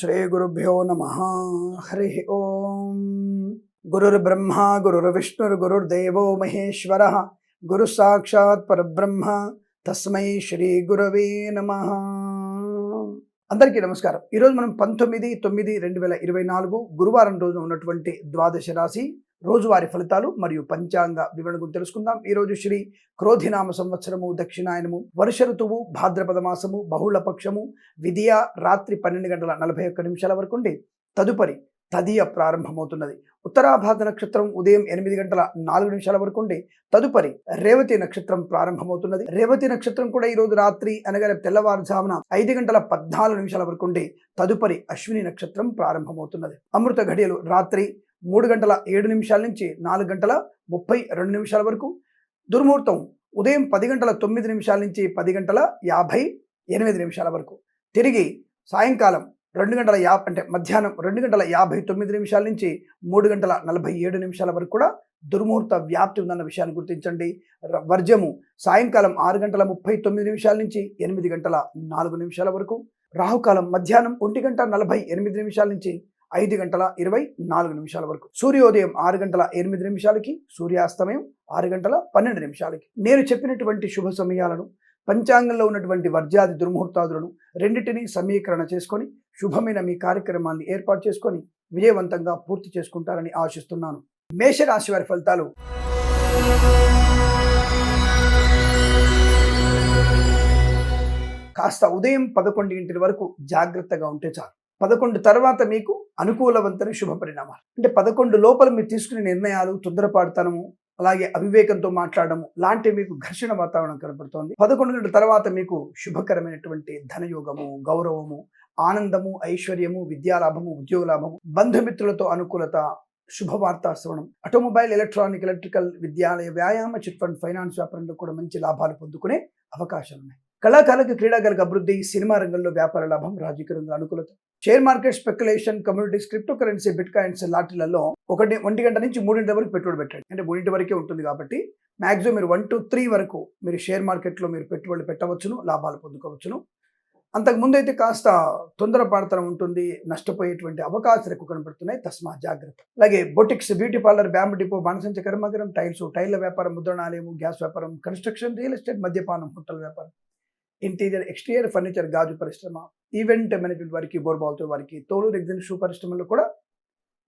శ్రీగురుభ్యో నమ. హరి ఓం. గురుర్బ్రహ్మ గురుర్విష్ణుర్గురుర్దేవో మహేశ్వర. గురు సాక్షాత్ పరబ్రహ్మ. తస్మై శ్రీ గురవే నమ. అందరికీ నమస్కారం. ఈరోజు మనం పంతొమ్మిది తొమ్మిది రెండు వేల ఇరవై నాలుగు గురువారం రోజున ఉన్నటువంటి ద్వాదశ రాశి. రోజువారి ఫలితాలు మరియు పంచాంగ వివరణ గురించి తెలుసుకుందాం ఈరోజు శ్రీ క్రోధినామ సంవత్సరము దక్షిణాయనము వర్ష ఋతువు భాద్రపద మాసము బహుళ పక్షము విధియ రాత్రి పన్నెండు గంటల నలభై ఒక్క నిమిషాల వరకు తదుపరి తదియ ప్రారంభమవుతున్నది. ఉత్తరాభాద నక్షత్రం ఉదయం ఎనిమిది గంటల నాలుగు నిమిషాల వరకు ఉండి తదుపరి రేవతి నక్షత్రం ప్రారంభమవుతున్నది. రేవతి నక్షత్రం కూడా ఈరోజు రాత్రి అనగా తెల్లవారుజామున ఐదు గంటల పద్నాలుగు నిమిషాల వరకు ఉండి తదుపరి అశ్విని నక్షత్రం ప్రారంభమవుతున్నది. అమృత ఘడియలు రాత్రి మూడు గంటల ఏడు నిమిషాల నుంచి నాలుగు గంటల ముప్పై రెండు నిమిషాల వరకు. దుర్ముహూర్తం ఉదయం పది గంటల తొమ్మిది నిమిషాల నుంచి పది గంటల యాభై ఎనిమిది నిమిషాల వరకు. తిరిగి సాయంకాలం రెండు గంటల యా అంటే మధ్యాహ్నం రెండు గంటల యాభై తొమ్మిది నిమిషాల నుంచి మూడు గంటల నలభై ఏడు నిమిషాల వరకు కూడా దుర్ముహూర్త వ్యాప్తి ఉందన్న విషయాన్ని గుర్తించండి. వర్జము సాయంకాలం ఆరు గంటల ముప్పై తొమ్మిది నిమిషాల నుంచి ఎనిమిది గంటల నాలుగు నిమిషాల వరకు. రాహుకాలం మధ్యాహ్నం ఒంటి గంట నలభై ఎనిమిది నిమిషాల నుంచి ఐదు గంటల ఇరవై నాలుగు నిమిషాల వరకు. సూర్యోదయం ఆరు గంటల ఎనిమిది నిమిషాలకి సూర్యాస్తమయం ఆరు గంటల పన్నెండు నిమిషాలకి. నేను చెప్పినటువంటి శుభ సమయాలను పంచాంగంలో ఉన్నటువంటి వర్జాది దుర్ముహూర్తాదులను రెండింటినీ సమీకరణ చేసుకొని శుభమైన మీ కార్యక్రమాన్ని ఏర్పాటు చేసుకొని విజయవంతంగా పూర్తి చేసుకుంటారని ఆశిస్తున్నాను. మేషరాశి వారి ఫలితాలు. కాస్త ఉదయం పదకొండింటి వరకు జాగ్రత్తగా ఉంటే చాలు. పదకొండు తర్వాత మీకు అనుకూలవంతమైన శుభ పరిణామాలు. అంటే పదకొండు లోపల మీరు తీసుకునే నిర్ణయాలు తొందరపాడుతనము అలాగే అవివేకంతో మాట్లాడము లాంటి మీకు ఘర్షణ వాతావరణం కనపడుతోంది. పదకొండు గంటల తర్వాత మీకు శుభకరమైనటువంటి ధనయోగము గౌరవము ఆనందము ఐశ్వర్యము విద్యాలాభము ఉద్యోగ లాభము బంధుమిత్రులతో అనుకూలత శుభవార్తా శ్రవణం ఆటోమొబైల్ ఎలక్ట్రానిక్ ఎలక్ట్రికల్ విద్యాలయ వ్యాయామ చిట్ ఫండ్ ఫైనాన్స్ వ్యాపారంలో కూడా మంచి లాభాలు పొందుకునే అవకాశాలు ఉన్నాయి కళాకారులకు క్రీడాకారులకు అభివృద్ధి సినిమా రంగంలో వ్యాపార లాభం రాజకీయ రంగంలో అనుకూలత share market speculation communities crypto currency bitcoins లాటరీలలో ఒకటి ఒంటి గంట నుంచి మూడింటి వరకు పెట్టుబడి పెట్టండి. అంటే మూడింటి వరకే ఉంటుంది కాబట్టి మాక్సిమం మీరు వన్ టు త్రీ వరకు మీరు షేర్ మార్కెట్లో మీరు పెట్టుబడులు పెట్టవచ్చును లాభాలు పొందుకోవచ్చును. అంతకుముందు అయితే కాస్త తొందరపాటుతనం ఉంటుంది నష్టపోయేటువంటి అవకాశాలు ఎక్కువ కనబడుతున్నాయి తస్మా జాగ్రత్త. అలాగే boutiques beauty parlour bamboo depot బాణసంచ కర్మగరం టైల్స్ టైర్ల వ్యాపారం ముద్రణాలయము గ్యాస్ వ్యాపారం కన్స్ట్రక్షన్ రియల్ ఎస్టేట్ మద్యపానం హోటల్ వ్యాపారం. ఇంటీరియర్ ఎక్స్టీరియర్ ఫర్నిచర్ గాజు పరిశ్రమ ఈవెంట్ మేనేజ్మెంట్ వారికి బోర్బాల్తో వారికి తోలు రెగ్జిన్ షూ పరిశ్రమలో కూడా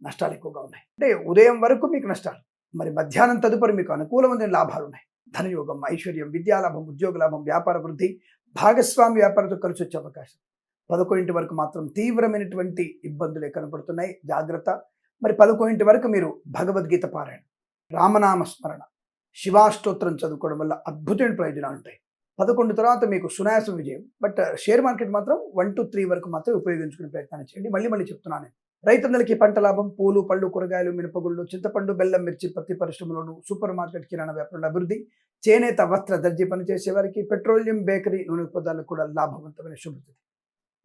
నష్టాలు ఎక్కువగా ఉన్నాయి. అంటే ఉదయం వరకు మీకు నష్టాలు మరి మధ్యాహ్నం తదుపరి మీకు అనుకూలమైన లాభాలు ఉన్నాయి. ధనయోగం ఐశ్వర్యం విద్యాలాభం ఉద్యోగ లాభం వ్యాపార వృద్ధి భాగస్వామి వ్యాపారంతో కలిసి వచ్చే అవకాశం. పదకొండింటి వరకు మాత్రం తీవ్రమైనటువంటి ఇబ్బందులే కనపడుతున్నాయి. జాగ్రత్త. మరి పదకొండింటి వరకు మీరు భగవద్గీత పారాయణ రామనామ స్మరణ శివాష్టోత్రం చదువుకోవడం వల్ల అద్భుతమైన ప్రయోజనాలు ఉంటాయి. పదకొండు తర్వాత మీకు సునాయాసం విజయం. బట్ uh, షేర్ మార్కెట్ మాత్రం వన్ టు త్రీ వరకు మాత్రం ఉపయోగించుకునే ప్రయత్నం చేయండి. మళ్ళీ మళ్ళీ చెప్తున్నాను రైతన్నలకి పంట లాభం పూలు పళ్ళు కూరగాయలు మినపగుళ్ళు చింతపండు బెల్లం మిర్చి పత్తి పరిశ్రమలోను సూపర్ మార్కెట్ కిరాణా వ్యాపారంలో అభివృద్ధి చేనేత వస్త్ర దర్జీ పనిచేసే వారికి పెట్రోలియం బేకరీ నూనె ఉత్పత్తులకు కూడా లాభవంతమైన శుభస్థితి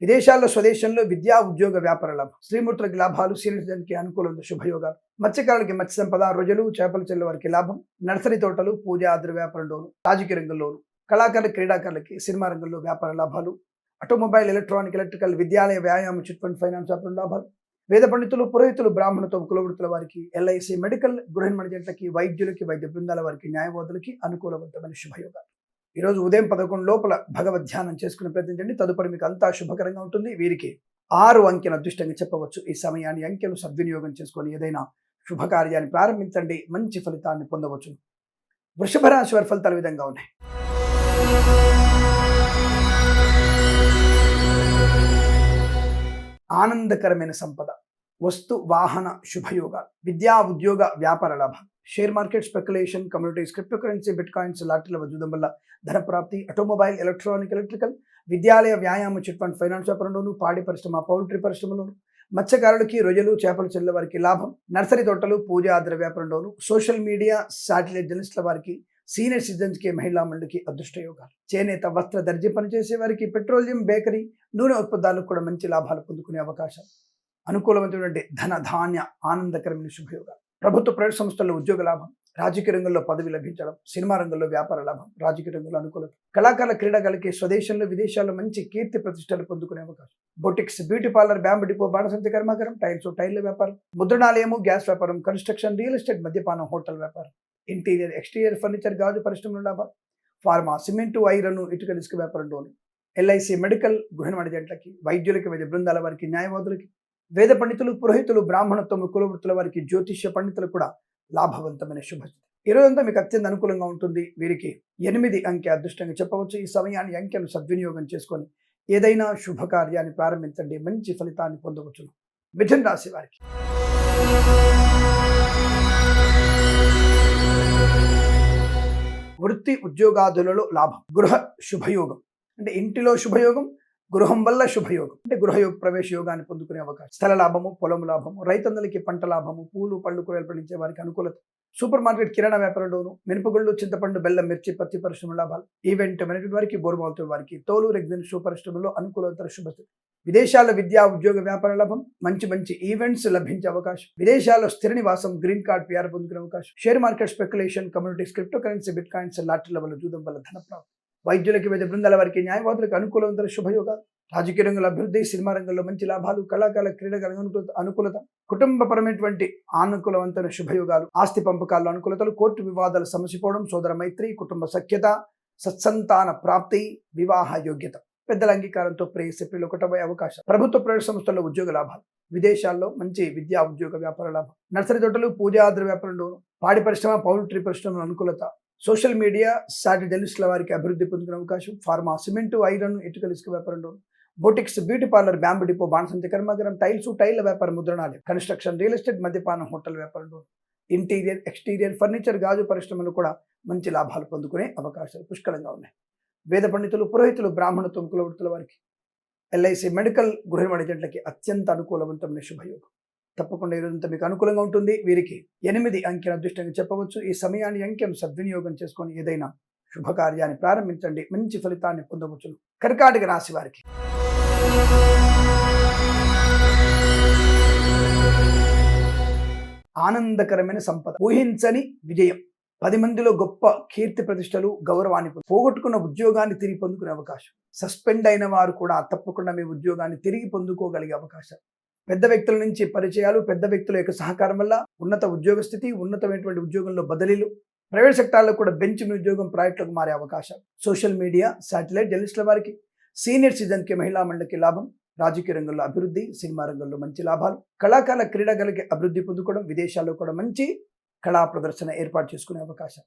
విదేశాల్లో స్వదేశంలో విద్యా ఉద్యోగ వ్యాపార లాభం. శ్రీమూర్తులకి లాభాలు సీనియర్కి అనుకూలంగా శుభయోగాలు. మత్స్యకారులకి మత్స్య సంపద రొజలు చేపల చెల్ల వారికి లాభం. నర్సరీ తోటలు పూజ ఆద్ర వ్యాపారంలోను రాజకీయ రంగంలోను కళాకారుల క్రీడాకారులకి సినిమా రంగంలో వ్యాపార లాభాలు ఆటోమొబైల్ ఎలక్ట్రానిక్ ఎలక్ట్రికల్ విద్యాలయ వ్యాయామ చిట్ ఫండ్ ఫైనాన్స్ వ్యాపారం లాభాలు. వేద పండితులు పురోహితులు బ్రాహ్మణతో కులవృత్తుల వారికి ఎల్ఐసి మెడికల్ గృహ మణిజెంట్లకి వైద్యులకి వైద్య బృందాల వారికి న్యాయవాదులకి అనుకూలవంతమైన శుభయోగాలు. ఈరోజు ఉదయం పదకొండు లోపల భగవద్ ధ్యానం చేసుకుని ప్రయత్నించండి తదుపరి మీకు అంతా శుభకరంగా ఉంటుంది. వీరికి ఆరు అంకెను అదృష్టంగా చెప్పవచ్చు. ఈ సమయాన్ని అంకెలు సద్వినియోగం చేసుకొని ఏదైనా శుభకార్యాన్ని ప్రారంభించండి. మంచి ఫలితాన్ని పొందవచ్చు. వృషభ రాశి వారి ఫలితాలు విధంగా ఉన్నాయి. ఆనందకరమైన సంపద వస్తు వాహన శుభయోగాలు విద్యా ఉద్యోగ వ్యాపార లాభాలు. Share market speculation communities crypto currency bitcoins లాటరీల వజూదం వల్ల ధన ప్రాప్తి ఆటోమొబైల్ ఎలక్ట్రానిక్ ఎలక్ట్రికల్ విద్యాలయ వ్యాయామ చిట్ ఫండ్ ఫైనాన్స్ వ్యాపారంలోను పాడి పరిశ్రమ పౌల్ట్రీ పరిశ్రమలోను మత్స్యకారులకి రొయ్యలు చేపలు చెల్లె వారికి లాభం నర్సరీ తోటలు పూజ ఆద్ర వ్యాపారంలోను సోషల్ మీడియా శాటిలైట్ జర్నలిస్టుల వారికి సీనియర్ సిటిజన్స్కి మహిళా మండలికి అదృష్ట యోగాలు చేనేత వస్త్ర దర్జీ పనిచేసే వారికి పెట్రోలియం బేకరీ నూనె ఉత్పత్తులకు కూడా మంచి లాభాలు పొందుకునే అవకాశం అనుకూలమైనటువంటి ధన ధాన్య ఆనందకరమైన శుభయోగాలు. ప్రభుత్వ ప్రైవేట్ సంస్థల్లో ఉద్యోగ లాభం రాజకీయ రంగంలో పదవి లభించడం సినిమా రంగంలో వ్యాపార లాభం రాజకీయ రంగంలో అనుకూలత. కళాకారుల క్రీడాకారులకి స్వదేశంలో విదేశాల్లో మంచి కీర్తి ప్రతిష్టలు పొందుకునే అవకాశం. Boutiques beauty parlour bamboo depot బాణసంతి కర్మాగారం టైల్స్ టైర్ల వ్యాపారం ముద్రణాలయము గ్యాస్ వ్యాపారం కన్స్ట్రక్షన్ రియల్ ఎస్టేట్ మద్యపానం హోటల్ వ్యాపారం. ఇంటీరియర్ ఎక్స్టీరియర్ ఫర్నిచర్ గాజు పరిశ్రమలు లాభం ఫార్మా సిమెంటు ఐరన్ ఇటుక ఇసుక వ్యాపారంలోని ఎల్ఐసి మెడికల్ గృహ జంటలకి వైద్యులకి వైద్య బృందాల వారికి న్యాయవాదులకి వేద పండితులు పురోహితులు బ్రాహ్మణత్వము కులవృత్తుల వారికి జ్యోతిష్య పండితులు కూడా లాభవంతమైన శుభస్థితి. ఈ రోజంతా మీకు అత్యంత అనుకూలంగా ఉంటుంది. వీరికి ఎనిమిది అంకె అదృష్టంగా చెప్పవచ్చు. ఈ సమయాన్ని అంకెను సద్వినియోగం చేసుకొని ఏదైనా శుభకార్యాన్ని ప్రారంభించండి. మంచి ఫలితాన్ని పొందవచ్చును. మిథున్ రాశి వారికి. వృత్తి ఉద్యోగాదులలో లాభం. గృహ శుభయోగం. అంటే ఇంటిలో శుభయోగం గృహం వల్ల శుభయోగం. అంటే గృహయోగ ప్రవేశ యోగాన్ని పొందుకునే అవకాశం. స్థల లాభము పొలం లాభము రైతన్నలకి పంట లాభము పూలు పళ్ళు కూరలు పండించే వారికి అనుకూలత. సూపర్ మార్కెట్ కిరాణా వ్యాపారంలోను మినపగుళ్ళు చింతపండు బెల్లం మిర్చి పత్తి పరిశ్రమ లాభాలు. ఈవెంట్ మేనేజ్మెంట్ వారికి బోర్బాల్తో వారికి తోలు రెగ్జిన్ షూ పరిశ్రమలో అనుకూలత శుభస్థితి. విదేశాల్లో విద్యా ఉద్యోగ వ్యాపార లాభం మంచి మంచి ఈవెంట్స్ లభించే అవకాశం. విదేశాల్లో స్థిర నివాసం గ్రీన్ కార్డ్ పిఆర్ పొందుకునే అవకాశం. Share market speculation communities crypto currency bitcoins లాటరీల వల్ల జూదం వల్ల ధన ప్రాప్తి. వైద్యులకి వైద్య బృందాల వారికి న్యాయవాదులకు అనుకూలవంతర శుభయోగాలు. రాజకీయ రంగంలో అభివృద్ధి సినిమా రంగంలో మంచి లాభాలు కళాకారుల క్రీడల అనుకూలత అనుకూలత కుటుంబపరమైనటువంటి ఆనుకూలవంతమైన శుభయోగాలు. ఆస్తి పంపకాల్లో అనుకూలతలు కోర్టు వివాదాలు సమసిపోవడం సోదర మైత్రి కుటుంబ సఖ్యత సత్సంతాన ప్రాప్తి వివాహ యోగ్యత. పెద్దల అంగీకారంతో ప్రేయసి ప్రియులు అవకాశం. ప్రభుత్వ ప్రైవేట్ సంస్థల్లో ఉద్యోగ లాభాలు విదేశాల్లో మంచి విద్యా ఉద్యోగ వ్యాపార లాభం. నర్సరీ తోటలు పూజాద్ర వ్యాపారంలో పాడి పరిశ్రమ పౌల్ట్రీ పరిశ్రమ అనుకూలత. సోషల్ మీడియా సాటి జర్నలిస్టుల వారికి అభివృద్ధి పొందుకునే అవకాశం. ఫార్మా సిమెంటు ఐరన్ ఇటుకల ఇసుక వ్యాపారంలో boutiques beauty parlour bamboo depot బాణసంతి కర్మాగారం టైల్స్ టైల్ వ్యాపార ముద్రణాలయం. కన్స్ట్రక్షన్ రియల్ ఎస్టేట్ మద్యపానం హోటల్ వ్యాపారంలో ఇంటీరియర్ ఎక్స్టీరియర్ ఫర్నిచర్ గాజు పరిశ్రమలు కూడా మంచి లాభాలు పొందుకునే అవకాశాలు పుష్కలంగా ఉన్నాయి. వేద పండితులు పురోహితులు బ్రాహ్మణత్వం కులవృత్తుల వారికి. ఎల్ఐసి మెడికల్ గృహ ఏజెంట్లకి అత్యంత అనుకూలవంతమైన శుభయోగం. తప్పకుండా ఈరోజంతా మీకు అనుకూలంగా ఉంటుంది. వీరికి ఎనిమిది అంకెను అదృష్టంగా చెప్పవచ్చు. ఈ సమయాన్ని అంకెను సద్వినియోగం చేసుకొని ఏదైనా శుభకార్యాన్ని ప్రారంభించండి. మంచి ఫలితాన్ని పొందవచ్చును. కర్కాటక రాశి వారికి. ఆనందకరమైన సంపద. ఊహించని విజయం. పది మందిలో గొప్ప కీర్తి ప్రతిష్టలు గౌరవాన్ని పోగొట్టుకున్న ఉద్యోగాన్ని తిరిగి పొందుకునే అవకాశం. సస్పెండ్ అయిన వారు కూడా తప్పకుండా మీ ఉద్యోగాన్ని తిరిగి పొందుకోగలిగే అవకాశం. పెద్ద వ్యక్తుల నుంచి పరిచయాలు పెద్ద వ్యక్తుల యొక్క సహకారం వల్ల ఉన్నత ఉద్యోగ స్థితి ఉన్నతమైనటువంటి ఉద్యోగంలో బదిలీలు ప్రైవేట్ సెక్టార్లో కూడా బెంచ్ మీ ఉద్యోగం ప్రాజెక్టులకు మారే అవకాశం. సోషల్ మీడియా శాటిలైట్ జర్నలిస్టుల వారికి సీనియర్ సిటిజన్కి మహిళా మండలికి లాభం రాజకీయ రంగంలో అభివృద్ధి సినిమా రంగంలో మంచి లాభాలు కళాకారుల క్రీడాకారులకి అభివృద్ధి పొందుకోవడం విదేశాల్లో కూడా మంచి కళా ప్రదర్శన ఏర్పాటు చేసుకునే అవకాశం.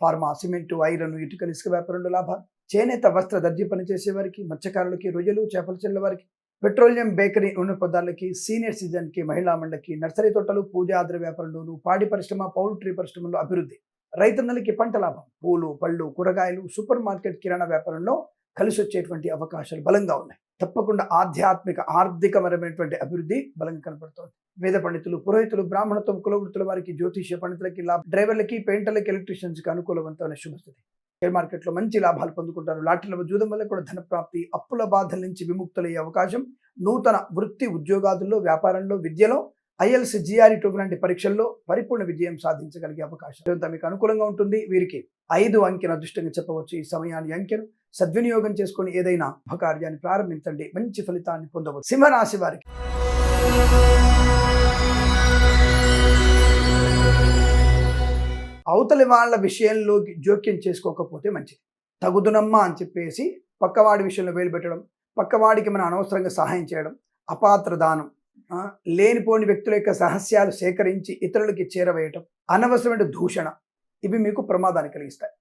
ఫార్మా సిమెంటు ఐరన్ ఇటుకలు ఇసుక వ్యాపారంలో లాభాలు. చేనేత వస్త్ర దర్జీ పనిచేసే వారికి మత్స్యకారులకి రొయ్యలు చేపలు చెల్ల వారికి పెట్రోలియం బేకరీ నూనె పదార్థాలకి సీనియర్ సిటిజన్కి మహిళా మండలికి నర్సరీ తోటలు పూజాద్ర వ్యాపారంలోను పాడి పరిశ్రమ పౌల్ట్రీ పరిశ్రమలో అభివృద్ధి. రైతన్నలకి పంట లాభం. పూలు పళ్ళు కూరగాయలు సూపర్ మార్కెట్ కిరాణా వ్యాపారంలో కలిసి వచ్చేటువంటి అవకాశాలు బలంగా ఉన్నాయి. తప్పకుండా ఆధ్యాత్మిక ఆర్థికపరమైనటువంటి అభివృద్ధి బలంగా కనపడుతోంది. వేద పండితులు పురోహితులు బ్రాహ్మణత్వం కులవృత్తుల వారికి జ్యోతిష్య పండితులకి లాభ డ్రైవర్లకి పెయింటర్లకి ఎలక్ట్రీషియన్స్కి అనుకూలవంతమైన శుభస్థితి. షేర్ మార్కెట్లో మంచి లాభాలు పొందుకుంటారు. లాటరీల జూదం వల్ల కూడా ధన ప్రాప్తి అప్పుల బాధల నుంచి విముక్తులయ్యే అవకాశం. నూతన వృత్తి ఉద్యోగాదుల్లో వ్యాపారంలో విద్యలో ఐఎల్స్ జిఆర్ఈ టూ లాంటి పరీక్షల్లో పరిపూర్ణ విజయం సాధించగలిగే అవకాశం ఇదంతా మీకు అనుకూలంగా ఉంటుంది. వీరికి ఐదు అంకెను అదృష్టంగా చెప్పవచ్చు. ఈ సమయాన్ని అంకెను సద్వినియోగం చేసుకుని ఏదైనా శుభకార్యాన్ని ప్రారంభించండి. మంచి ఫలితాన్ని పొందవచ్చు. సింహరాశి వారికి అవతలి వాళ్ళ విషయంలోకి జోక్యం చేసుకోకపోతే మంచిది. తగుదునమ్మా అని చెప్పేసి పక్కవాడి విషయంలో వేలు పెట్టడం పక్కవాడికి మనం అనవసరంగా సహాయం చేయడం అపాత్ర దానం లేనిపోని వ్యక్తుల యొక్క రహస్యాలు సేకరించి ఇతరులకి చేరవేయటం అనవసరమైన దూషణ. ఇవి మీకు ప్రమాదాన్ని కలిగిస్తాయి.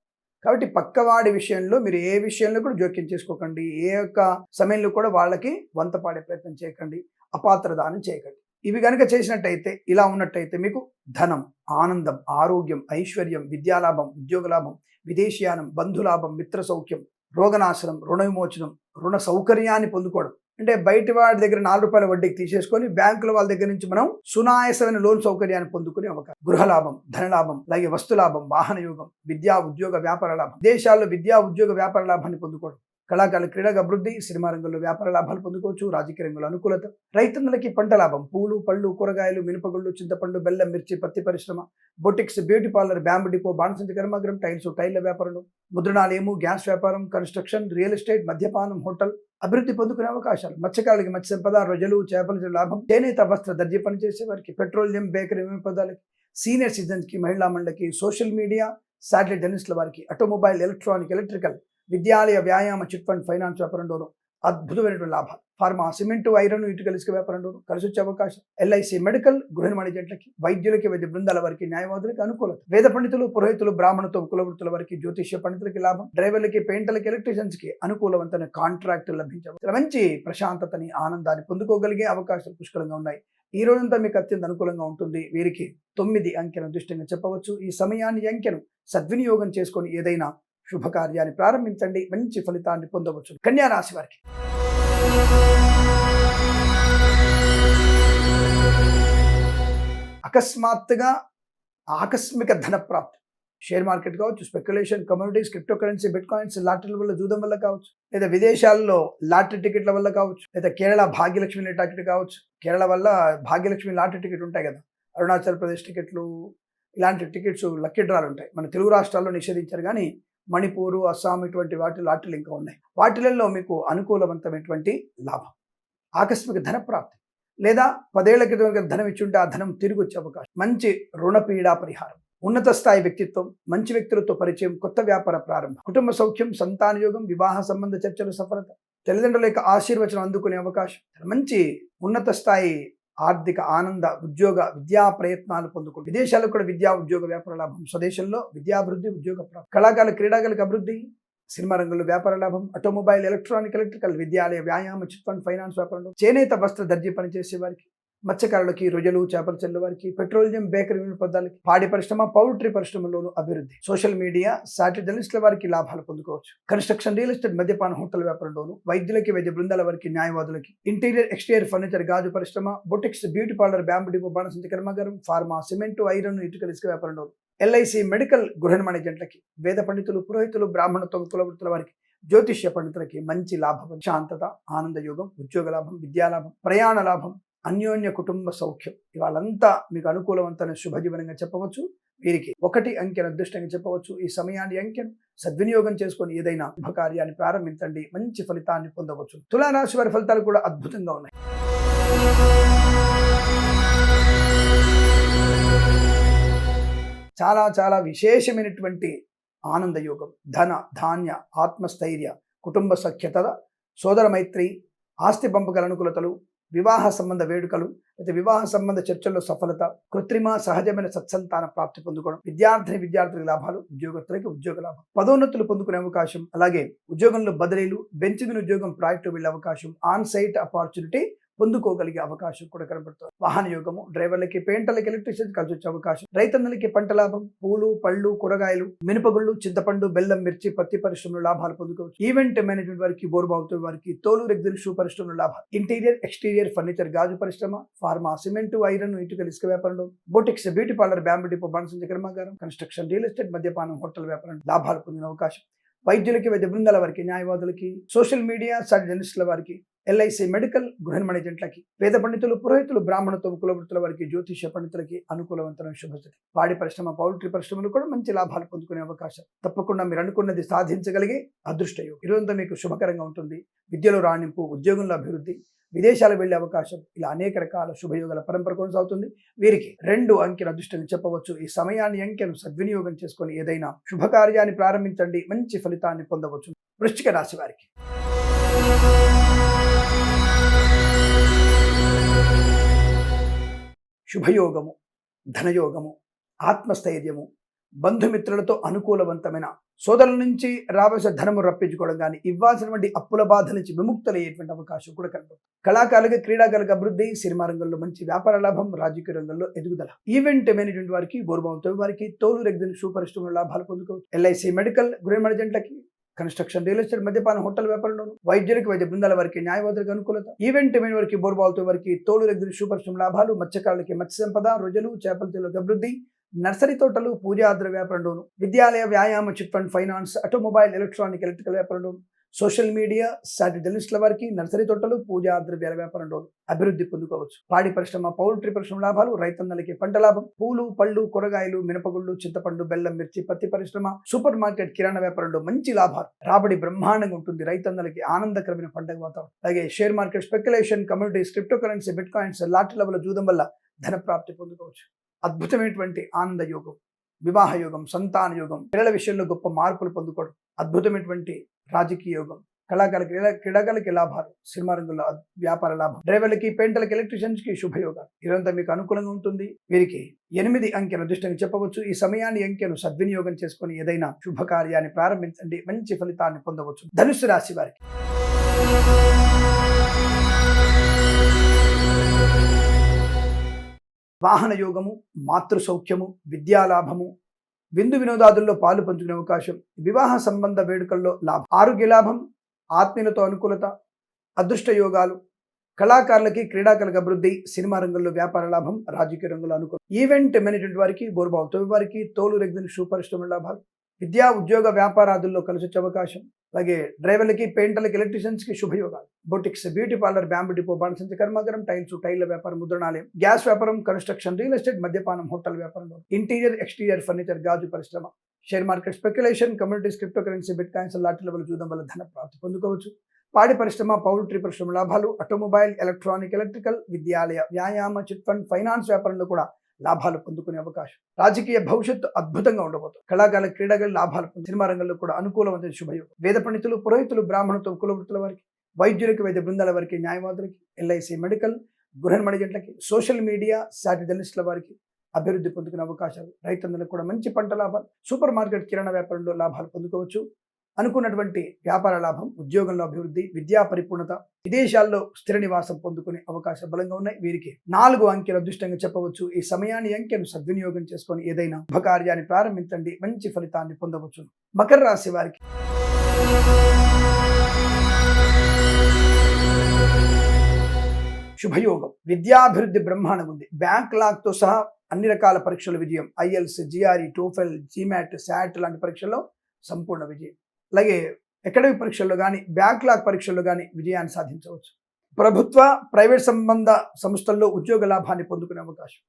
కాబట్టి పక్కవాడి విషయంలో మీరు ఏ విషయంలో కూడా జోక్యం చేసుకోకండి. ఏ యొక్క సమయంలో కూడా వాళ్ళకి వంత పాడే ప్రయత్నం చేయకండి. అపాత్ర దానం చేయకండి. ఇవి కనుక చేసినట్టయితే ఇలా ఉన్నట్టయితే మీకు ధనం ఆనందం ఆరోగ్యం ఐశ్వర్యం విద్యాలాభం ఉద్యోగ లాభం విదేశీయానం బంధులాభం మిత్ర సౌఖ్యం రోగనాశనం రుణ విమోచనం రుణ సౌకర్యాన్ని పొందుకోవడం అంటే బయట వాడి దగ్గర నాలుగు రూపాయల వడ్డీకి తీసేసుకొని బ్యాంకుల వాళ్ళ దగ్గర నుంచి మనం సునాయాసమైన లోన్ సౌకర్యాన్ని పొందుకునే అవకాశం గృహలాభం ధనలాభం అలాగే వస్తులాభం వాహన యోగం విద్యా ఉద్యోగ వ్యాపార లాభం. దేశాల్లో విద్యా ఉద్యోగ వ్యాపార లాభాన్ని పొందుకోవడం. కళాకారుల క్రీడగా అభివృద్ధి సినిమా రంగంలో వ్యాపార లాభాలు పొందుకోవచ్చు రాజకీయ రంగంలో అనుకూలత. రైతన్నలకి పంట లాభం. పూలు పళ్ళు కూరగాయలు మినపగుళ్ళు చింతపండు బెల్లం మిర్చి పత్తి పరిశ్రమ. Boutiques beauty parlour bamboo depot బాణసంచి కర్మాగ్రం టైల్స్ టైర్ల వ్యాపారంలో. ముద్రణాలయము గ్యాస్ వ్యాపారం కన్స్ట్రక్షన్ రియల్ ఎస్టేట్ మద్యపానం హోటల్. అభివృద్ధి పొందుకునే అవకాశాలు. మత్స్యకారులకి మత్స్య సంపద రొజలు చేపల లాభం చేనేత వస్త్ర దర్జీ పనిచేసే వారికి పెట్రోలియం బేకరీ పదాలకి సీనియర్ సిటిజన్స్కి మహిళా మండలికి సోషల్ మీడియా శాటిలైట్ జర్నలిస్టుల వారికి ఆటోమొబైల్ ఎలక్ట్రానిక్ ఎలక్ట్రికల్ విద్యాలయ వ్యాయామ చిట్ ఫండ్ ఫైనాన్స్ వ్యాపారంలోనూ అద్భుతమైనటువంటి లాభాలు. ఫార్మా సిమెంట్ ఐరన్ ఇటు ఇసుక వ్యాపారంలో కలిసి వచ్చే అవకాశం. ఎల్ఐసి మెడికల్ గృహ నిర్మాణ వైద్యులకి వైద్య బృందాల వారికి న్యాయవాదులకి అనుకూలత. వేద పండితులు పురోహితులు బ్రాహ్మణతో కులవృత్తుల వారికి జ్యోతిష్య పండితులకి లాభం. డ్రైవర్లకి పెయింటర్లకి ఎలక్ట్రీషియన్స్కి అనుకూలవంతమైన కాంట్రాక్ట్ లభించవచ్చు మంచి ప్రశాంతతని ఆనందాన్ని పొందుకోగలిగే అవకాశాలు పుష్కలంగా ఉన్నాయి. ఈ రోజంతా మీకు అత్యంత అనుకూలంగా ఉంటుంది. వీరికి తొమ్మిది అంకెను దృష్టంగా చెప్పవచ్చు. ఈ సమయాన్ని అంకెను సద్వినియోగం చేసుకొని ఏదైనా శుభకార్యాన్ని ప్రారంభించండి. మంచి ఫలితాన్ని పొందవచ్చు. కన్యా రాశి వారికి. అకస్మాత్తుగా ఆకస్మిక ధనప్రాప్తి. షేర్ మార్కెట్ కావచ్చు speculation communities crypto currency bitcoins లాటరీల వల్ల జూదం వల్ల కావచ్చు. లేదా విదేశాల్లో లాటరీ టికెట్ల వల్ల కావచ్చు. లేదా కేరళ భాగ్యలక్ష్మి టికెట్ కావచ్చు. కేరళ వల్ల భాగ్యలక్ష్మి లాటరీ టికెట్ ఉంటాయి కదా. అరుణాచల్ ప్రదేశ్ టికెట్లు ఇలాంటి టికెట్స్ లక్కీ డ్రాలు ఉంటాయి. మన తెలుగు రాష్ట్రాల్లో నిషేధించారు కానీ మణిపూరు అస్సాం ఇటువంటి వాటి లాటరీలు ఇంకా ఉన్నాయి. వాటిలలో మీకు అనుకూలవంతమైనటువంటి లాభం. ఆకస్మిక ధన ప్రాప్తి లేదా పదేళ్ళ క్రితం ధనం ఇచ్చుంటే ఆ ధనం తిరిగి వచ్చే అవకాశం. మంచి రుణపీడా పరిహారం. ఉన్నత స్థాయి వ్యక్తిత్వం మంచి వ్యక్తులతో పరిచయం కొత్త వ్యాపార ప్రారంభం. కుటుంబ సౌఖ్యం సంతాన యోగం వివాహ సంబంధ చర్చలు సఫలత. తల్లిదండ్రుల యొక్క ఆశీర్వచనం అందుకునే అవకాశం. మంచి ఉన్నత స్థాయి ఆర్థిక ఆనంద ఉద్యోగ విద్యా ప్రయత్నాలు పొందుకుని విదేశాలకు కూడా విద్యా ఉద్యోగ వ్యాపార లాభం. స్వదేశంలో విద్యాభివృద్ధి ఉద్యోగ ప్రాప్తి. కళాకారుల క్రీడాకారులకు అభివృద్ధి. సినిమా రంగంలో వ్యాపార లాభం ఆటోమొబైల్ ఎలక్ట్రానిక్ ఎలక్ట్రికల్ విద్యాలయ వ్యాయామ చిట్ ఫండ్ ఫైనాన్స్ వ్యాపారంలో చేనేత వస్త్ర దర్జీ పనిచేసే వారికి మత్స్యకారులకి రొయ్యలు చేపల చెల్లు వారికి పెట్రోలియం బేకరీ పదాలకి పాడి పరిశ్రమ పౌల్ట్రీ పరిశ్రమలోను అభివృద్ధి. సోషల్ మీడియా సాటి జర్నలిస్టుల వారికి లాభాలు పొందుకోవచ్చు. కన్స్ట్రక్షన్ రియల్ ఎస్టేట్ మద్యపాన హోటల్ వ్యాపారంలోను వైద్యులకి వైద్య బృందాల వారికి న్యాయవాదులకి ఇంటీరియర్ ఎక్స్టీరియర్ ఫర్నిచర్ గాజు పరిశ్రమ boutiques beauty parlour bamboo depot బాణసంతి కర్మాగారం ఫార్మా సిమెంట్ ఐరన్ ఇటుకల ఇసుక వ్యాపారంలోను ఎల్ఐసి మెడికల్ గృహ నిర్మాణ వేద పండితులు పురోహితులు బ్రాహ్మణత్వం కులవృత్తుల వారికి జ్యోతిష్య పండితులకి మంచి లాభం శాంతత ఆనంద యోగం ఉద్యోగ లాభం విద్యాలాభం ప్రయాణ లాభం అన్యోన్య కుటుంబ సౌఖ్యం. ఇవాళంతా మీకు అనుకూలవంతమైన శుభజీవనంగా చెప్పవచ్చు. వీరికి ఒకటి అంకెను అదృష్టంగా చెప్పవచ్చు. ఈ సమయాన్ని అంకెను సద్వినియోగం చేసుకొని ఏదైనా శుభకార్యాన్ని ప్రారంభించండి. మంచి ఫలితాన్ని పొందవచ్చు. తులారాశి వారి ఫలితాలు కూడా అద్భుతంగా ఉన్నాయి. చాలా చాలా విశేషమైనటువంటి ఆనందయోగం ధన ధాన్య ఆత్మస్థైర్య కుటుంబ సఖ్యత సోదర మైత్రి ఆస్తి పంపగల అనుకూలతలు వివాహ సంబంధ వేడుకలు అయితే వివాహ సంబంధ చర్చల్లో సఫలత కృత్రిమ సహజమైన సత్సంతాన ప్రాప్తి పొందుకోవడం విద్యార్థిని విద్యార్థులకు లాభాలు ఉద్యోగస్తులకి ఉద్యోగ లాభం. పదోన్నతులు పొందుకునే అవకాశం అలాగే ఉద్యోగంలో బదిలీలు బెంచ్ ఉద్యోగం ప్రాజెక్టు వెళ్ళే అవకాశం ఆన్ సైట్ ఆపర్చునిటీ పొందుకోగలిగే అవకాశం కూడా కనబడుతుంది. వాహన యోగము డ్రైవర్లకి పెయింటర్లకి ఎలక్ట్రిషియన్ కలిసి వచ్చే అవకాశం. రైతన్నలకి పంట లాభం పూలు పళ్ళు కూరగాయలు మినపగుళ్ళు చింతపండు బెల్లం మిర్చి పత్తి పరిశ్రమలు లాభాలు పొందుకోవచ్చు. ఈవెంట్ మేనేజ్మెంట్ వారికి బోర్బావుతో వారికి తోలు రెగ్జిన్ షూ పరిశ్రమలు లాభాలు. ఇంటీరియర్ ఎక్స్టీరియర్ ఫర్నిచర్ గాజు పరిశ్రమ ఫార్మా సిమెంట్ ఐరన్ ఇటుక ఇసుక వ్యాపారంలో boutiques beauty parlour bamboo depot బాణసంచ కర్మాగారం కన్స్ట్రక్షన్ రియల్ ఎస్టేట్ మద్యపానం హోటల్ వ్యాపారం లాభాలు పొందిన అవకాశం. వైద్యులకి వైద్య బృందాల వారికి న్యాయవాదులకి సోషల్ మీడియా సైడ్ జర్నలిస్టుల వారికి ఎల్ఐసి మెడికల్ గృహ మేనేజెంట్లకి పేద పండితులు పురోహితులు బ్రాహ్మణత్వం కులవృత్తుల వారికి జ్యోతిష్య పండితులకి అనుకూలవంతమైన శుభస్థితి. పాడి పరిశ్రమ పౌల్ట్రీ పరిశ్రమలు కూడా మంచి లాభాలు పొందుకునే అవకాశం. తప్పకుండా మీరు అనుకున్నది సాధించగలిగే అదృష్టయోగం. ఇదంతా మీకు శుభకరంగా ఉంటుంది. విద్యలో రాణింపు ఉద్యోగంలో అభివృద్ధి విదేశాలు వెళ్ళే అవకాశం ఇలా అనేక రకాల శుభయోగాల పరంపర కొనసాగుతుంది. వీరికి రెండు అంకెల అదృష్టంగా చెప్పవచ్చు. ఈ సమయాన్ని అంకెను సద్వినియోగం చేసుకొని ఏదైనా శుభకార్యాన్ని ప్రారంభించండి. మంచి ఫలితాన్ని పొందవచ్చు. వృశ్చిక రాశి వారికి. శుభయోగము ధనయోగము ఆత్మస్థైర్యము బంధుమిత్రులతో అనుకూలవంతమైన సోదరుల నుంచి రావాల్సిన ధనము రప్పించుకోవడం కానీ ఇవ్వాల్సినటువంటి అప్పుల బాధ నుంచి విముక్తులయ్యేటువంటి అవకాశం కూడా కనబడుతుంది కళాకారులకు క్రీడాకారులకు అభివృద్ధి సినిమా రంగంలో మంచి వ్యాపార లాభం రాజకీయ రంగంలో ఎదుగుదల. ఈవెంట్ మేనేజ్మెంట్ వారికి బోర్బావుతో వారికి తోలు రెగ్జిన్ షూ లాభాలు పొందుకోవచ్చు. ఎల్ఐసి మెడికల్ గృహ మేనేజెంట్లకి కన్స్ట్రక్షన్ రియల్ ఎస్టేట్ మద్యపాన హోటల్ వ్యాపారంలోను వైద్యులకు వైద్య బృందాల వారికి న్యాయవాదులకు అనుకూలత ఈవెంట్ మెయిన్ వారికి బోర్బాల్తో వారికి తోలు రెగ్గిరి సూపరిశ్రమ లాభాలు మత్స్యకారులకి మత్స్య సంపద రొజలు చేపల చెల్లకు అభివృద్ధి నర్సరీ తోటలు పూజాద్ర వ్యాపారంలోను విద్యాలయ వ్యాయామ chit fund finance automobile electronic electrical వ్యాపారంలోను social media సాటి జర్నలిస్టుల వారికి నర్సరీ తోటలు పూజా ద్రవ్యాల వ్యాపారం అభివృద్ధి పొందుకోవచ్చు. పాడి పరిశ్రమ పౌల్ట్రీ పరిశ్రమ లాభాలు రైతన్నలకి పంట లాభం. పూలు పళ్ళు కూరగాయలు మినపగుళ్ళు చింతపండు బెల్లం మిర్చి పత్తి పరిశ్రమ సూపర్ మార్కెట్ కిరాణా వ్యాపారంలో మంచి లాభాలు. రాబడి బ్రహ్మాండంగా ఉంటుంది. రైతన్నలకి ఆనందకరమైన పండుగ వాతావరణం. అలాగే share market speculation communities crypto currency bitcoins lottery level జూదం వల్ల ధన ప్రాప్తి పొందుకోవచ్చు. అద్భుతమైనటువంటి ఆనంద యోగం వివాహ యోగం సంతాన యోగం పిల్లల విషయంలో గొప్ప మార్పులు పొందుకోవడం అద్భుతమైనటువంటి రాజకీయ యోగం కళాకారుల క్రీడాకారులకి లాభాలు సినిమా రంగుల వ్యాపార లాభం. డ్రైవర్లకి పెయింటర్లకి ఎలక్ట్రీషియన్స్కి శుభయోగాలు ఇదంతా మీకు అనుకూలంగా ఉంటుంది. వీరికి ఎనిమిది అంకెను అదృష్టంగా చెప్పవచ్చు. ఈ సమయాన్ని అంకెను సద్వినియోగం చేసుకుని ఏదైనా శుభకార్యాన్ని ప్రారంభించండి. మంచి ఫలితాన్ని పొందవచ్చు. ధనుసు రాశి వారికి. వాహన యోగము మాతృ సౌఖ్యము విద్యాలాభము విందు వినోదాదుల్లో పాలు పంచుకునే అవకాశం వివాహ సంబంధ వేడుకల్లో లాభం ఆరోగ్య లాభం ఆత్మీయులతో అనుకూలత అదృష్ట యోగాలు కళాకారులకి క్రీడాకారులకు అభివృద్ధి సినిమా రంగంలో వ్యాపార లాభం రాజకీయ రంగంలో అనుకూలం ఈవెంట్ మేనేజ్మెంట్ వారికి బోర్బావు తొమ్మిది వారికి తోలు రెగ్జిన్ షూ పరిశ్రమ లాభాలు విద్యా ఉద్యోగ వ్యాపారాదుల్లో కలిసొచ్చే అవకాశం అలాగే డ్రైవర్లకి పెయింటర్లకి ఎలక్ట్రీషియన్స్కి శుభయోగాలు. Boutiques beauty parlour bamboo depot బాణసంచ కర్మాగారం టైల్స్ టైల్ల వ్యాపారం ముద్రణాలయం గ్యాస్ వ్యాపారం కన్స్ట్రక్షన్ రియల్ ఎస్టేట్ మద్యపానం హోటల్ వ్యాపారంలో ఇంటీరియర్ ఎక్స్టీరియర్ ఫర్నిచర్ గాజు పరిశ్రమ share market speculation communities crypto currency bitcoins lottery level చూడడం వల్ల ధన ప్రాప్తి పొందుకోవచ్చు. పాడి పరిశ్రమ పౌల్ట్రీ పరిశ్రమ లాభాలు ఆటోమొబైల్ ఎలక్ట్రానిక్ ఎలక్ట్రికల్ విద్యాలయ వ్యాయామ చిట్ ఫండ్ ఫైనాన్స్ వ్యాపారంలో కూడా లాభాలు పొందుకునే అవకాశం. రాజకీయ భవిష్యత్తు అద్భుతంగా ఉండబోతుంది. కళాకారుల క్రీడలు లాభాలు సినిమా రంగంలో కూడా అనుకూలమైన శుభయోగం. వేద పండితులు పురోహితులు బ్రాహ్మణులతో కులవృత్తుల వారికి వైద్యులకు వైద్య బృందాల వారికి న్యాయవాదులకి ఎల్ఐసి మెడికల్ గృహ జట్లకి సోషల్ మీడియా సాటి వారికి అభివృద్ధి పొందుకునే అవకాశాలు. రైతులందరూ కూడా మంచి పంట లాభాలు. సూపర్ మార్కెట్ కిరాణా వ్యాపారంలో లాభాలు పొందుకోవచ్చు. అనుకున్నటువంటి వ్యాపార లాభం ఉద్యోగంలో అభివృద్ధి విద్యా పరిపూర్ణత విదేశాల్లో స్థిర నివాసం పొందుకునే అవకాశాలు బలంగా ఉన్నాయి. వీరికి నాలుగు అంకెలు అదృష్టంగా చెప్పవచ్చు. ఈ సమయాన్ని అంకెను సద్వినియోగం చేసుకొని ఏదైనా ఉపకార్యాన్ని ప్రారంభించండి. మంచి ఫలితాన్ని పొందవచ్చు. మకర రాశి వారికి శుభయోగం. విద్యాభివృద్ధి బ్రహ్మాండం ఉంది. బ్యాంక్ లాక్తో సహా అన్ని రకాల పరీక్షల విజయం. IELTS GRE TOEFL GMAT SAT లాంటి పరీక్షల్లో సంపూర్ణ విజయం. అలాగే అకాడమిక్ పరీక్షల్లో కానీ బ్యాక్లాగ్ పరీక్షల్లో కానీ విజయాన్ని సాధించవచ్చు. ప్రభుత్వ ప్రైవేట్ సంబంధ సంస్థల్లో ఉద్యోగ లాభాన్ని పొందుకునే అవకాశం.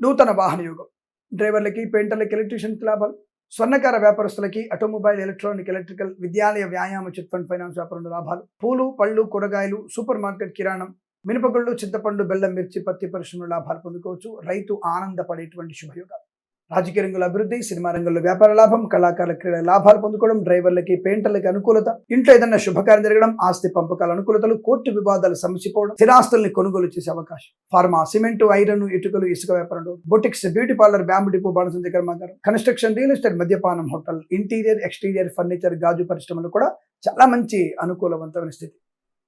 నూతన వాహన యోగం. డ్రైవర్లకి పెయింటర్లకి ఎలక్ట్రీషియన్కి లాభాలు. స్వర్ణకార వ్యాపారస్తులకి ఆటోమొబైల్ ఎలక్ట్రానిక్ ఎలక్ట్రికల్ విద్యాలయ వ్యాయామ చిట్ ఫండ్ ఫైనాన్స్ వ్యాపారంలో లాభాలు. పూలు పళ్ళు కూరగాయలు సూపర్ మార్కెట్ కిరాణం మినపగుళ్ళు చింతపండు బెల్లం మిర్చి పత్తి పరిశ్రమలో లాభాలు పొందుకోవచ్చు. రైతు ఆనందపడేటువంటి శుభయోగాలు. రాజకీయ రంగంలో అభివృద్ధి సినిమా రంగంలో వ్యాపార లాభం కళాకారుల క్రీడ లాభాలు పొందుకోవడం డ్రైవర్లకి పెయింటర్లకి అనుకూలత ఇంట్లో ఏదైనా శుభకార్యం జరగడం ఆస్తి పంపకాల అనుకూలతలు కోర్టు వివాదాలు సమసిపోవడం స్థిరాస్తుల్ని కొనుగోలు చేసే అవకాశం. ఫార్మా సిమెంట్ ఐరన్ ఇటుకలు ఇసుక వ్యాపారంలో boutiques beauty parlour bamboo depot బాణసంచ కర్మాగారం కన్స్ట్రక్షన్ రియల్ ఎస్టేట్ మద్యపానం హోటల్ ఇంటీరియర్ ఎక్స్టీరియర్ ఫర్నిచర్ గాజు పరిశ్రమలు కూడా చాలా మంచి అనుకూలవంతమైన స్థితి.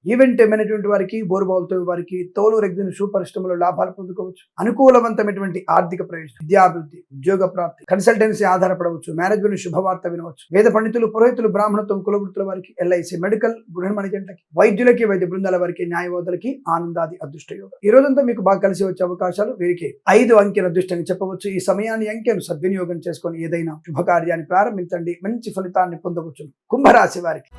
ఈవెంట్ మేనేజ్మెంట్ వారికి బోరుబావులతో వారికి తోలు రెగ్జిన్ షూ పరిశ్రమలో లాభాలు పొందుకోవచ్చు. అనుకూలవంతమైనటువంటి ఆర్థిక ప్రయోజనం విద్యాభివృద్ధి ఉద్యోగ ప్రాప్తి కన్సల్టెన్సీ ఆధారపడవచ్చు మేనేజ్మెంట్ శుభవార్త వినవచ్చు. వేద పండితులు పురోహితులు బ్రాహ్మణత్వం కులవృత్తుల వారికి ఎల్ఐసి మెడికల్ గృహ మణిజంటకి వైద్యులకి వైద్య బృందాల వారికి న్యాయవాదులకి ఆనందాది అదృష్ట యోగం. ఈ రోజంతా మీకు బాగా కలిసి వచ్చే అవకాశాలు వీరికి ఐదు అంకెల అదృష్టంగా చెప్పవచ్చు. ఈ సమయాన్ని అంకెను సద్వినియోగం చేసుకొని ఏదైనా శుభకార్యాన్ని ప్రారంభించండి. మంచి ఫలితాన్ని పొందవచ్చు కుంభరాశి వారికి.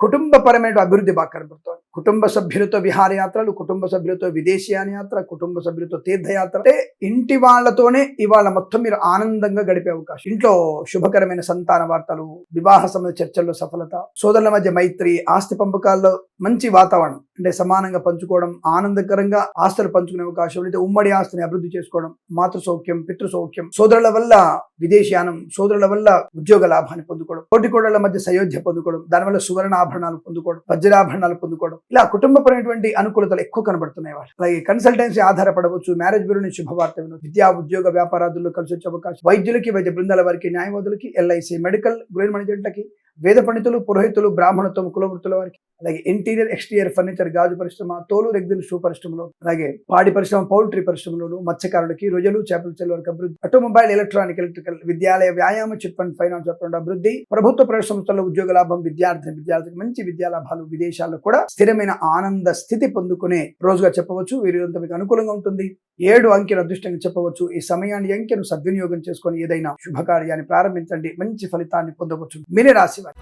కుటుంబపరమైన అభివృద్ధి బాగా కనబడుతోంది కుటుంబ సభ్యులతో విహారయాత్రలు కుటుంబ సభ్యులతో విదేశీయాన యాత్ర కుటుంబ సభ్యులతో తీర్థయాత్ర. అంటే ఇంటి వాళ్ళతోనే ఇవాళ మొత్తం మీరు ఆనందంగా గడిపే అవకాశం. ఇంట్లో శుభకరమైన సంతాన వార్తలు వివాహ సంబంధ చర్చల్లో సఫలత సోదరుల మధ్య మైత్రి ఆస్తి పంపకాల్లో మంచి వాతావరణం అంటే సమానంగా పంచుకోవడం ఆనందకరంగా ఆస్తులు పంచుకునే అవకాశం అయితే ఉమ్మడి ఆస్తిని అభివృద్ధి చేసుకోవడం మాతృ సౌఖ్యం పితృ సౌఖ్యం సోదరుల వల్ల విదేశీయానం సోదరుల వల్ల ఉద్యోగ లాభాన్ని పొందుకోవడం కోటి కోడళ్ళ మధ్య సయోధ్య పొందుకోవడం దానివల్ల సువర్ణ ఆభరణాలు పొందుకోవడం వజ్రాభరణాలు పొందుకోవడం ఇలా కుటుంబపరమైనటువంటి అనుకూలతలు ఎక్కువ కనబడుతున్నాయి వాళ్ళు అలాగే కన్సల్టెన్సీ ఆధారపడవచ్చు మ్యారేజ్ బ్యూరో నుంచి శుభవార్త వినవచ్చు విద్యా ఉద్యోగ వ్యాపారాదుల్లో కలిసి వచ్చే అవకాశం వైద్యులకి వైద్య బృందాల వారికి న్యాయవాదులకి ఎల్ఐసి మెడికల్ గృహ మణిజెంట్లకి వేద పండితులు పురోహితులు బ్రాహ్మణత్వం కులవృత్తుల వారికి అలాగే ఇంటీరియర్ ఎక్స్టీరియర్ ఫర్నిచర్ గాజు పరిశ్రమ తోలు రెగ్జిన్ షూ పరిశ్రమలో అలాగే పాడి పరిశ్రమ పౌల్ట్రీ పరిశ్రమలోను మత్స్యకారులకి రొయ్యలు చేపల చెల్లు వరకు అభివృద్ధి ఆటోమొబైల్ ఎలక్ట్రానిక్ ఎలక్ట్రికల్ విద్యాలయ వ్యాయామ చిట్ ఫండ్ ఫైనాన్స్ అకౌంట్ అభివృద్ధి ప్రభుత్వ ప్రైవేట్ సంస్థల్లో ఉద్యోగ లాభం విద్యార్థి విద్యార్థికి మంచి విద్యా లాభాలు విదేశాల్లో కూడా స్థిరమైన ఆనంద స్థితి పొందుకునే రోజుగా చెప్పవచ్చు. వీరిదంతా మీకు అనుకూలంగా ఉంటుంది. ఏడు అంకెను అదృష్టంగా చెప్పవచ్చు. ఈ సమయాన్ని అంకెను సద్వినియోగం చేసుకొని ఏదైనా శుభకార్యాన్ని ప్రారంభించండి. మంచి ఫలితాన్ని పొందవచ్చు. మీరే రాశి వారు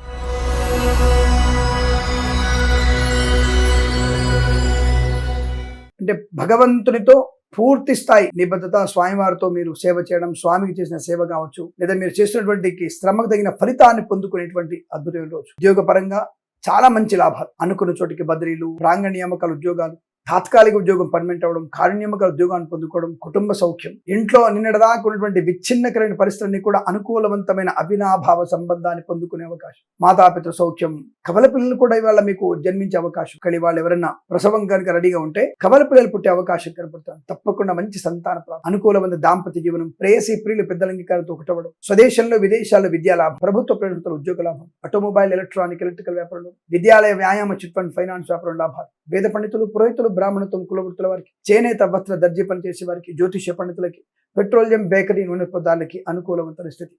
అంటే భగవంతునితో పూర్తి స్థాయి నిబద్ధత స్వామివారితో మీరు సేవ చేయడం స్వామికి చేసిన సేవ కావచ్చు లేదా మీరు చేసినటువంటి శ్రమకు తగిన ఫలితాన్ని పొందుకునేటువంటి అద్భుతమైన రోజు. ఉద్యోగపరంగా చాలా మంచి లాభాలు. అనుకున్న చోటికి బదిలీలు ప్రాంగణ నియామకాలు ఉద్యోగాలు తాత్కాలిక ఉద్యోగం పర్మనెంట్ అవ్వడం కార్యనియమక ఉద్యోగాన్ని పొందుకోవడం కుటుంబ సౌఖ్యం ఇంట్లో నిన్నటిదాకా ఉన్నటువంటి విచ్ఛిన్నకరమైన పరిస్థితులన్నీ కూడా అనుకూలవంతమైన అవినాభావ సంబంధాన్ని పొందుకునే అవకాశం. మాతాపితృ సౌఖ్యం కవల పిల్లలు కూడా ఇవాళ మీకు జన్మించే అవకాశం. కానీ వాళ్ళు ఎవరైనా ప్రసవం కనుక రెడీగా ఉంటే కవల పిల్లలు పుట్టే అవకాశం కనపడుతుంది. తప్పకుండా మంచి సంతాన ప్రాప్తి అనుకూలమైన దాంపత్య జీవనం ప్రేయసి ప్రియులు పెద్దల అంగీకారంతో ఒకటవడం స్వదేశంలో విదేశాల్లో విద్యా లాభం ప్రభుత్వ ప్రభుత్వ ఉద్యోగ లాభం ఆటోమొబైల్ ఎలక్ట్రానిక్ ఎలక్ట్రికల్ వ్యాపారంలో విద్యాలయ వ్యాయామ చిట్ ఫండ్ ఫైనాన్స్ వ్యాపారం లాభాలు వేద పండితులు పురోహితులు బ్రాహ్మణత్వం కులవృత్తుల వారికి చేనేత వస్త్ర దర్జీ పనిచేసే వారికి జ్యోతిష్య పండితులకి పెట్రోలియం బేకరీ నూనె పదార్థాలకి అనుకూలవంతమైన స్థితి.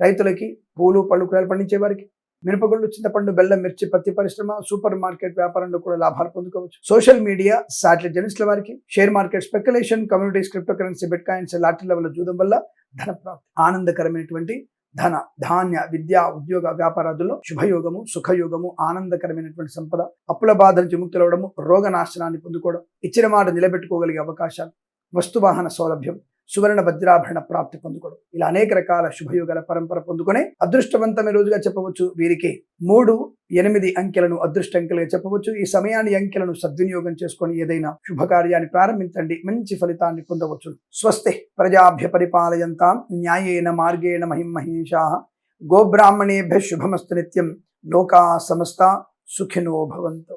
రైతులకి పూలు పళ్ళు కూరలు పండించే వారికి మినపగుళ్ళు చింతపండు బెల్లం మిర్చి పత్తి పరిశ్రమ సూపర్ మార్కెట్ వ్యాపారంలో కూడా లాభాలు పొందుకోవచ్చు. సోషల్ మీడియా శాటిలైట్ జర్నలిస్టుల వారికి share market speculation communities crypto currency bitcoins lottery level చూడడం వల్ల ధన ప్రాప్తి. ఆనందకరమైనటువంటి ధన ధాన్య విద్యా ఉద్యోగ వ్యాపారాదుల్లో శుభయోగము సుఖయోగము ఆనందకరమైనటువంటి సంపద అప్పుల బాధ నుంచి ముక్తులవడము రోగ నాశనాన్ని పొందుకోవడం ఇచ్చిన మాట నిలబెట్టుకోగలిగే అవకాశాలు వస్తువాహన సౌలభ్యం సువర్ణ వజ్రాభరణ ప్రాప్తి పొందుకోవడం ఇలా అనేక రకాల శుభయోగాల పరంపర పొందుకునే అదృష్టవంతమైన రోజుగా చెప్పవచ్చు. వీరికి మూడు ఎనిమిది అంకెలను అదృష్ట అంకెలుగా చెప్పవచ్చు. ఈ సమయాన్ని అంకెలను సద్వినియోగం చేసుకొని ఏదైనా శుభకార్యాన్ని ప్రారంభించండి. మంచి ఫలితాన్ని పొందవచ్చు. స్వస్తి ప్రజాభ్య పరిపాలయంతాం న్యాయేన మార్గేణ మహిం గోబ్రాహ్మణేభ్య శుభమస్తు నిత్యం. లోకా సమస్త సుఖినో భవంతు.